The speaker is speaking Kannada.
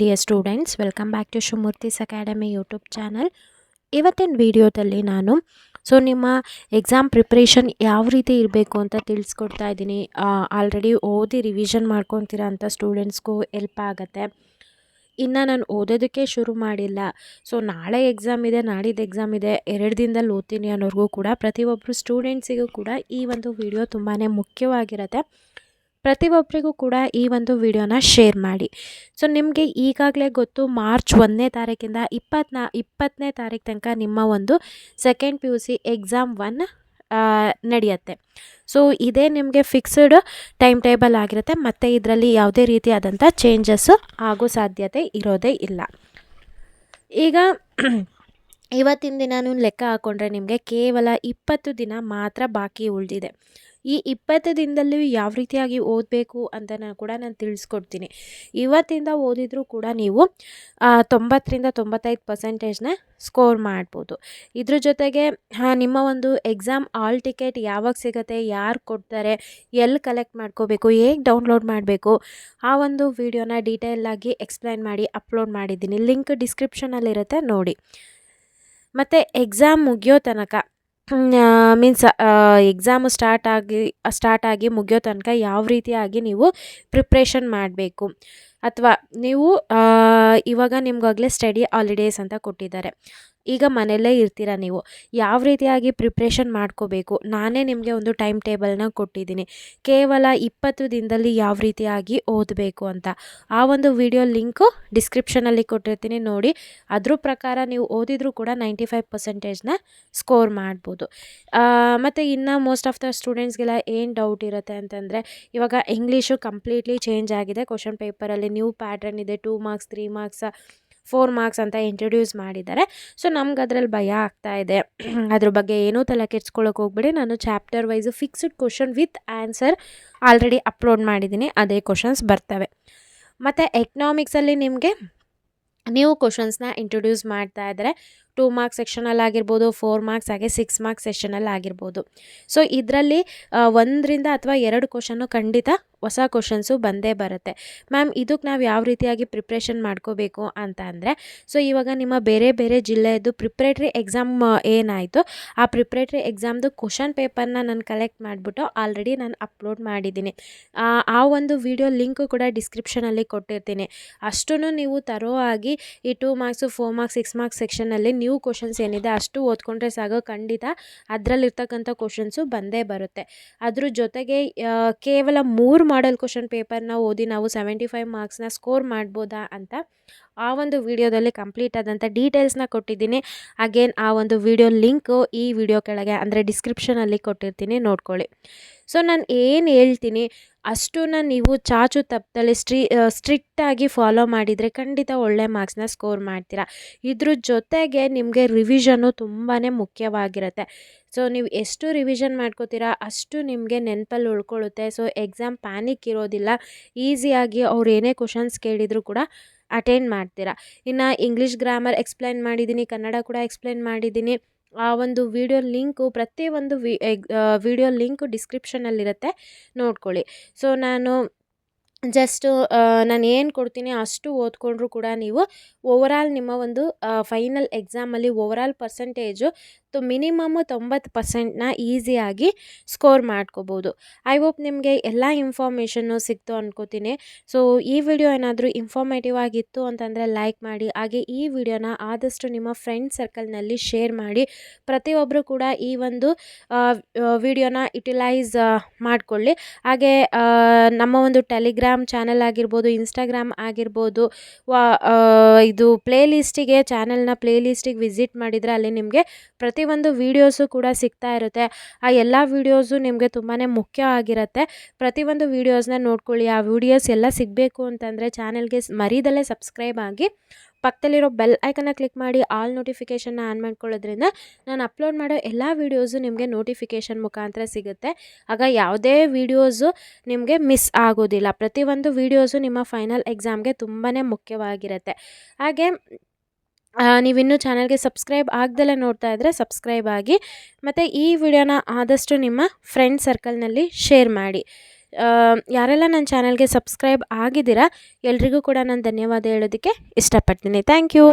Dear students welcome back to Shivamurthy's academy YouTube channel ಇವತ್ತಿನ ವಿಡಿಯೋದಲ್ಲಿ ನಾನು ಸೊ ನಿಮ್ಮ ಎಕ್ಸಾಮ್ ಪ್ರಿಪ್ರೇಷನ್ ಯಾವ ರೀತಿ ಇರಬೇಕು ಅಂತ ತಿಳಿಸ್ಕೊಡ್ತಾ ಇದ್ದೀನಿ. ಆಲ್ರೆಡಿ ಓದಿ ರಿವಿಷನ್ ಮಾಡ್ಕೊತೀರಾ ಅಂತ ಸ್ಟೂಡೆಂಟ್ಸ್ಗೂ ಹೆಲ್ಪ್ ಆಗುತ್ತೆ. ಇನ್ನು ನಾನು ಓದೋದಕ್ಕೆ ಶುರು ಮಾಡಿಲ್ಲ. ಸೊ ನಾಳೆ ಎಕ್ಸಾಮ್ ಇದೆ, ನಾಡಿದ್ದು ಎಕ್ಸಾಮ್ ಇದೆ, ಎರಡು ದಿನದಲ್ಲಿ ಓದ್ತೀನಿ ಅನ್ನೋರಿಗೂ ಕೂಡ ಪ್ರತಿಯೊಬ್ಬರು ಸ್ಟೂಡೆಂಟ್ಸಿಗೂ ಕೂಡ ಈ ಒಂದು ವಿಡಿಯೋ ತುಂಬಾ ಮುಖ್ಯವಾಗಿರುತ್ತೆ. ಪ್ರತಿಯೊಬ್ಬರಿಗೂ ಕೂಡ ಈ ಒಂದು ವಿಡಿಯೋನ ಶೇರ್ ಮಾಡಿ. ಸೊ ನಿಮಗೆ ಈಗಾಗಲೇ ಗೊತ್ತು, ಮಾರ್ಚ್ ಒಂದನೇ ತಾರೀಕಿಂದ ಇಪ್ಪತ್ನಾ ಇಪ್ಪತ್ತನೇ ತಾರೀಕು ತನಕ ನಿಮ್ಮ ಒಂದು second P U C exam one ನಡೆಯುತ್ತೆ. ಸೊ ಇದೇ ನಿಮಗೆ ಫಿಕ್ಸ್ಡ್ ಟೈಮ್ ಟೇಬಲ್ ಆಗಿರುತ್ತೆ. ಮತ್ತು ಇದರಲ್ಲಿ ಯಾವುದೇ ರೀತಿಯಾದಂಥ ಚೇಂಜಸ್ಸು ಆಗೋ ಸಾಧ್ಯತೆ ಇರೋದೇ ಇಲ್ಲ. ಈಗ ಇವತ್ತಿನ ದಿನ ಲೆಕ್ಕ ಹಾಕ್ಕೊಂಡ್ರೆ ನಿಮಗೆ ಕೇವಲ ಇಪ್ಪತ್ತು ದಿನ ಮಾತ್ರ ಬಾಕಿ ಉಳಿದಿದೆ. ಈ ಇಪ್ಪತ್ತು ದಿನದಲ್ಲಿ ಯಾವ ರೀತಿಯಾಗಿ ಓದಬೇಕು ಅಂತ ನಾನು ಕೂಡ ನಾನು ತಿಳಿಸ್ಕೊಡ್ತೀನಿ. ಇವತ್ತಿಂದ ಓದಿದರೂ ಕೂಡ ನೀವು ತೊಂಬತ್ತರಿಂದ ತೊಂಬತ್ತೈದು ಪರ್ಸೆಂಟೇಜ್ನ ಸ್ಕೋರ್ ಮಾಡ್ಬೋದು. ಇದ್ರ ಜೊತೆಗೆ ನಿಮ್ಮ ಒಂದು ಎಕ್ಸಾಮ್ ಆಲ್ ಟಿಕೆಟ್ ಯಾವಾಗ ಸಿಗುತ್ತೆ, ಯಾರು ಕೊಡ್ತಾರೆ ಎಲ್ಲಿ ಕಲೆಕ್ಟ್ ಮಾಡ್ಕೋಬೇಕು ಹೇಗೆ ಡೌನ್ಲೋಡ್ ಮಾಡಬೇಕು, ಆ ಒಂದು ವಿಡಿಯೋನ ಡೀಟೇಲಾಗಿ ಎಕ್ಸ್ಪ್ಲೈನ್ ಮಾಡಿ ಅಪ್ಲೋಡ್ ಮಾಡಿದ್ದೀನಿ. ಲಿಂಕ್ ಡಿಸ್ಕ್ರಿಪ್ಷನಲ್ಲಿರುತ್ತೆ ನೋಡಿ. ಮತ್ತು ಎಕ್ಸಾಮ್ ಮುಗಿಯೋ ತನಕ ಮೀನ್ಸ್ ಎಕ್ಸಾಮು ಸ್ಟಾರ್ಟ್ ಆಗಿ ಸ್ಟಾರ್ಟ್ ಆಗಿ ಮುಗಿಯೋ ತನಕ ಯಾವ ರೀತಿಯಾಗಿ ನೀವು ಪ್ರಿಪ್ರೇಷನ್ ಮಾಡಬೇಕು? ಅಥವಾ ನೀವು ಇವಾಗ ನಿಮ್ಗಾಗಲೇ ಸ್ಟಡಿ ಹಾಲಿಡೇಸ್ ಅಂತ ಕೊಟ್ಟಿದ್ದಾರೆ. ಈಗ ಮನೆಯಲ್ಲೇ ಇರ್ತೀರ ನೀವು? ಯಾವ ರೀತಿಯಾಗಿ ಪ್ರಿಪ್ರೇಷನ್ ಮಾಡ್ಕೋಬೇಕು? ನಾನೇ ನಿಮಗೆ ಒಂದು ಟೈಮ್ ಟೇಬಲ್ನ ಕೊಟ್ಟಿದ್ದೀನಿ. ಕೇವಲ ಇಪ್ಪತ್ತು ದಿನದಲ್ಲಿ ಯಾವ ರೀತಿಯಾಗಿ ಓದಬೇಕು ಅಂತ. ಆ ಒಂದು ವಿಡಿಯೋ ಲಿಂಕು ಡಿಸ್ಕ್ರಿಪ್ಷನಲ್ಲಿ ಕೊಟ್ಟಿರ್ತೀನಿ ನೋಡಿ. ಅದ್ರ ಪ್ರಕಾರ ನೀವು ಓದಿದರೂ ಕೂಡ ನೈಂಟಿ ಫೈವ್ ಪರ್ಸೆಂಟೇಜ್ನ ಸ್ಕೋರ್ ಮಾಡ್ಬೋದು. ಮತ್ತು ಇನ್ನು ಮೋಸ್ಟ್ ಆಫ್ ದ ಸ್ಟೂಡೆಂಟ್ಸ್ಗೆಲ್ಲ ಏನು ಡೌಟ್ ಇರುತ್ತೆ ಅಂತಂದರೆ, ಇವಾಗ ಇಂಗ್ಲೀಷು ಕಂಪ್ಲೀಟ್ಲಿ ಚೇಂಜ್ ಆಗಿದೆ. ಕ್ವಶನ್ ಪೇಪರಲ್ಲಿ ನ್ಯೂ ಪ್ಯಾಟ್ರನ್ ಇದೆ, two marks, three marks, four marks ಅಂತ ಇಂಟ್ರೊಡ್ಯೂಸ್ ಮಾಡಿದ್ದಾರೆ. ಸೊ ನಮ್ಗೆ ಅದರಲ್ಲಿ ಭಯ ಆಗ್ತಾ ಇದೆ. ಅದ್ರ ಬಗ್ಗೆ ಏನೂ ತಲೆ ಕೆಡ್ಸ್ಕೊಳಕ್ಕೆ ಹೋಗ್ಬೇಡಿ. ನಾನು chapter wise fixed question with answer already upload ಮಾಡಿದ್ದೀನಿ. ಅದೇ ಕ್ವಶನ್ಸ್ ಬರ್ತವೆ. ಮತ್ತು ಎಕನಾಮಿಕ್ಸಲ್ಲಿ ನಿಮಗೆ ನ್ಯೂ ಕ್ವಶನ್ಸ್ನ ಇಂಟ್ರೊಡ್ಯೂಸ್ ಮಾಡ್ತಾ ಇದ್ದಾರೆ. ಟೂ ಮಾರ್ಕ್ಸ್ ಸೆಕ್ಷನಲ್ಲಿ ಆಗಿರ್ಬೋದು ಫೋರ್ ಮಾರ್ಕ್ಸ್ ಹಾಗೆ ಸಿಕ್ಸ್ ಮಾರ್ಕ್ಸ್ ಸೆಷನಲ್ಲಿ ಆಗಿರ್ಬೋದು. ಸೊ ಇದರಲ್ಲಿ ಒಂದರಿಂದ ಅಥವಾ ಎರಡು ಕ್ವಶನ್ನು ಖಂಡಿತ ಹೊಸ ಕ್ವಶನ್ಸು ಬಂದೇ ಬರುತ್ತೆ. ಮ್ಯಾಮ್ ಇದಕ್ಕೆ ನಾವು ಯಾವ ರೀತಿಯಾಗಿ ಪ್ರಿಪ್ರೇಷನ್ ಮಾಡ್ಕೋಬೇಕು ಅಂತ ಅಂದರೆ ಸೊ ಇವಾಗ ನಿಮ್ಮ ಬೇರೆ ಬೇರೆ ಜಿಲ್ಲೆಯದ್ದು ಪ್ರಿಪ್ರೇಟ್ರಿ ಎಕ್ಸಾಮ್ ಏನಾಯಿತು, ಆ ಪ್ರಿಪ್ರೇಟ್ರಿ ಎಕ್ಸಾಮ್ದು ಕ್ವಶನ್ ಪೇಪರ್ನ ನಾನು ಕಲೆಕ್ಟ್ ಮಾಡಿಬಿಟ್ಟು ಆಲ್ರೆಡಿ ನಾನು ಅಪ್ಲೋಡ್ ಮಾಡಿದ್ದೀನಿ. ಆ ಒಂದು ವಿಡಿಯೋ ಲಿಂಕು ಕೂಡ ಡಿಸ್ಕ್ರಿಪ್ಷನಲ್ಲಿ ಕೊಟ್ಟಿರ್ತೀನಿ. ಅಷ್ಟೂ ನೀವು ತರೋ ಆಗಿ ಈ two marks four marks six marks ಸೆಕ್ಷನಲ್ಲಿ ನ್ಯೂ ಕ್ವಶನ್ಸ್ ಏನಿದೆ ಅಷ್ಟು ಓದ್ಕೊಂಡ್ರೆ ಸಾಕು ಖಂಡಿತ ಅದರಲ್ಲಿರ್ತಕ್ಕಂಥ ಕ್ವಶನ್ಸು ಬಂದೇ ಬರುತ್ತೆ. ಅದ್ರ ಜೊತೆಗೆ ಕೇವಲ ಮೂರು ಮಾಡಲ್ ಕ್ವಶನ್ ಪೇಪರ್ನ ಓದಿ ನಾವು ಸೆವೆಂಟಿ ಫೈವ್ ಮಾರ್ಕ್ಸ್ನ ಸ್ಕೋರ್ ಮಾಡ್ಬೋದಾ ಅಂತ ಆ ಒಂದು ವಿಡಿಯೋದಲ್ಲಿ ಕಂಪ್ಲೀಟ್ ಆದಂಥ ಡೀಟೇಲ್ಸ್ನ ಕೊಟ್ಟಿದ್ದೀನಿ. ಅಗೇನ್ ಆ ಒಂದು ವಿಡಿಯೋ ಲಿಂಕು ಈ ವಿಡಿಯೋ ಕೆಳಗೆ ಅಂದರೆ ಡಿಸ್ಕ್ರಿಪ್ಷನಲ್ಲಿ ಕೊಟ್ಟಿರ್ತೀನಿ, ನೋಡ್ಕೊಳ್ಳಿ. ಸೊ ನಾನು ಏನು ಹೇಳ್ತೀನಿ ಅಷ್ಟನ್ನ ನೀವು ಚಾಚು ತಪ್ಪದಲ್ಲಿ ಸ್ಟ್ರಿ ಸ್ಟ್ರಿಕ್ಟಾಗಿ ಫಾಲೋ ಮಾಡಿದರೆ ಖಂಡಿತ ಒಳ್ಳೆ ಮಾರ್ಕ್ಸ್ನ ಸ್ಕೋರ್ ಮಾಡ್ತೀರಾ. ಇದ್ರ ಜೊತೆಗೆ ನಿಮಗೆ ರಿವಿಷನು ತುಂಬಾ ಮುಖ್ಯವಾಗಿರುತ್ತೆ. ಸೊ ನೀವು ಎಷ್ಟು ರಿವಿಷನ್ ಮಾಡ್ಕೋತೀರಾ, ಅಷ್ಟು ನಿಮಗೆ ನೆನಪಲ್ಲಿ ಉಳ್ಕೊಳ್ಳುತ್ತೆ. ಸೊ ಎಕ್ಸಾಮ್ ಪ್ಯಾನಿಕ್ ಇರೋದಿಲ್ಲ. ಈಸಿಯಾಗಿ ಅವ್ರು ಏನೇ ಕ್ವಶನ್ಸ್ ಕೇಳಿದರೂ ಕೂಡ ಅಟೆಂಡ್ ಮಾಡ್ತೀರಾ. ಇನ್ನು ಇಂಗ್ಲೀಷ್ ಗ್ರಾಮರ್ ಎಕ್ಸ್ಪ್ಲೈನ್ ಮಾಡಿದ್ದೀನಿ ಕನ್ನಡ ಕೂಡ ಎಕ್ಸ್ಪ್ಲೈನ್ ಮಾಡಿದ್ದೀನಿ ಆ ಒಂದು ವಿಡಿಯೋ ಲಿಂಕು ಪ್ರತಿಯೊಂದು ವಿ ವಿಡಿಯೋ ಲಿಂಕು ಡಿಸ್ಕ್ರಿಪ್ಷನಲ್ಲಿರುತ್ತೆ. ನೋಡ್ಕೊಳ್ಳಿ. ಸೊ, ನಾನು ಜಸ್ಟು ನಾನು ಏನು ಕೊಡ್ತೀನಿ ಅಷ್ಟು ಓದ್ಕೊಂಡ್ರೂ ಕೂಡ ನೀವು ಓವರಾಲ್ ನಿಮ್ಮ ಒಂದು ಫೈನಲ್ ಎಕ್ಸಾಮಲ್ಲಿ ಓವರಾಲ್ ಪರ್ಸೆಂಟೇಜು ತು ಮಿನಿಮಮ್ ತೊಂಬತ್ತು ಪರ್ಸೆಂಟ್ನ ಈಸಿಯಾಗಿ ಸ್ಕೋರ್ ಮಾಡ್ಕೋಬೋದು. ಐ ಹೋಪ್ ನಿಮಗೆ ಎಲ್ಲ ಇನ್ಫಾರ್ಮೇಷನ್ನು ಸಿಕ್ತು ಅಂದ್ಕೋತೀನಿ ಸೊ, ಈ ವಿಡಿಯೋ ಏನಾದರೂ ಇನ್ಫಾರ್ಮೇಟಿವ್ ಆಗಿತ್ತು ಅಂತಂದರೆ ಲೈಕ್ ಮಾಡಿ, ಹಾಗೆ ಈ ವಿಡಿಯೋನ ಆದಷ್ಟು ನಿಮ್ಮ ಫ್ರೆಂಡ್ ಸರ್ಕಲ್ನಲ್ಲಿ ಶೇರ್ ಮಾಡಿ. ಪ್ರತಿಯೊಬ್ಬರು ಕೂಡ ಈ ಒಂದು ವಿಡಿಯೋನ ಯುಟಿಲೈಸ್ ಮಾಡಿಕೊಳ್ಳಿ. ಹಾಗೆ ನಮ್ಮ ಒಂದು ಟೆಲಿಗ್ರಾಮ್ ಚಾನಲ್ ಆಗಿರ್ಬೋದು, ಇನ್ಸ್ಟಾಗ್ರಾಮ್ ಆಗಿರ್ಬೋದು, ವಾ ಇದು ಪ್ಲೇ ಲಿಸ್ಟಿಗೆ ಚಾನಲ್ನ ಪ್ಲೇ ಲಿಸ್ಟಿಗೆ ವಿಸಿಟ್ ಮಾಡಿದರೆ ಅಲ್ಲಿ ನಿಮಗೆ ಪ್ರತಿಯೊಂದು ವೀಡಿಯೋಸು ಕೂಡ ಸಿಗ್ತಾ ಇರುತ್ತೆ. ಆ ಎಲ್ಲ ವೀಡಿಯೋಸು ನಿಮಗೆ ತುಂಬಾ ಮುಖ್ಯ ಆಗಿರುತ್ತೆ. ಪ್ರತಿಯೊಂದು ವೀಡಿಯೋಸ್ನ ನೋಡ್ಕೊಳ್ಳಿ. ಆ ವೀಡಿಯೋಸ್ ಎಲ್ಲ ಸಿಗಬೇಕು ಅಂತಂದರೆ ಚಾನಲ್ಗೆ ಮರೀದಲ್ಲೇ ಸಬ್ಸ್ಕ್ರೈಬ್ ಆಗಿ ಪಕ್ಕದಲ್ಲಿರೋ ಬೆಲ್ ಐಕನ್ನ ಕ್ಲಿಕ್ ಮಾಡಿ ಆಲ್ ನೋಟಿಫಿಕೇಷನ್ನ ಆನ್ ಮಾಡ್ಕೊಳ್ಳೋದ್ರಿಂದ ನಾನು ಅಪ್ಲೋಡ್ ಮಾಡೋ ಎಲ್ಲ ವೀಡಿಯೋಸು ನಿಮಗೆ ನೋಟಿಫಿಕೇಷನ್ ಮುಖಾಂತರ ಸಿಗುತ್ತೆ. ಆಗ ಯಾವುದೇ ವೀಡಿಯೋಸು ನಿಮಗೆ ಮಿಸ್ ಆಗೋದಿಲ್ಲ. ಪ್ರತಿಯೊಂದು ವೀಡಿಯೋಸು ನಿಮ್ಮ ಫೈನಲ್ ಎಕ್ಸಾಮ್ಗೆ ತುಂಬಾ ಮುಖ್ಯವಾಗಿರುತ್ತೆ. ಹಾಗೆ ನೀವಿನ್ನೂ ಚಾನಲ್ಗೆ ಸಬ್ಸ್ಕ್ರೈಬ್ ಆಗ್ದಲೇ ನೋಡ್ತಾ ಇದ್ದರೆ ಸಬ್ಸ್ಕ್ರೈಬ್ ಆಗಿ, ಮತ್ತು ಈ ವಿಡಿಯೋನ ಆದಷ್ಟು ನಿಮ್ಮ ಫ್ರೆಂಡ್ ಸರ್ಕಲ್ನಲ್ಲಿ ಶೇರ್ ಮಾಡಿ. ಯಾರೆಲ್ಲ ನನ್ನ ಚಾನಲ್ಗೆ ಸಬ್ಸ್ಕ್ರೈಬ್ ಆಗಿದ್ದೀರಾ, ಎಲ್ರಿಗೂ ಕೂಡ ನಾನು ಧನ್ಯವಾದ ಹೇಳೋದಕ್ಕೆ ಇಷ್ಟಪಡ್ತೀನಿ. Thank you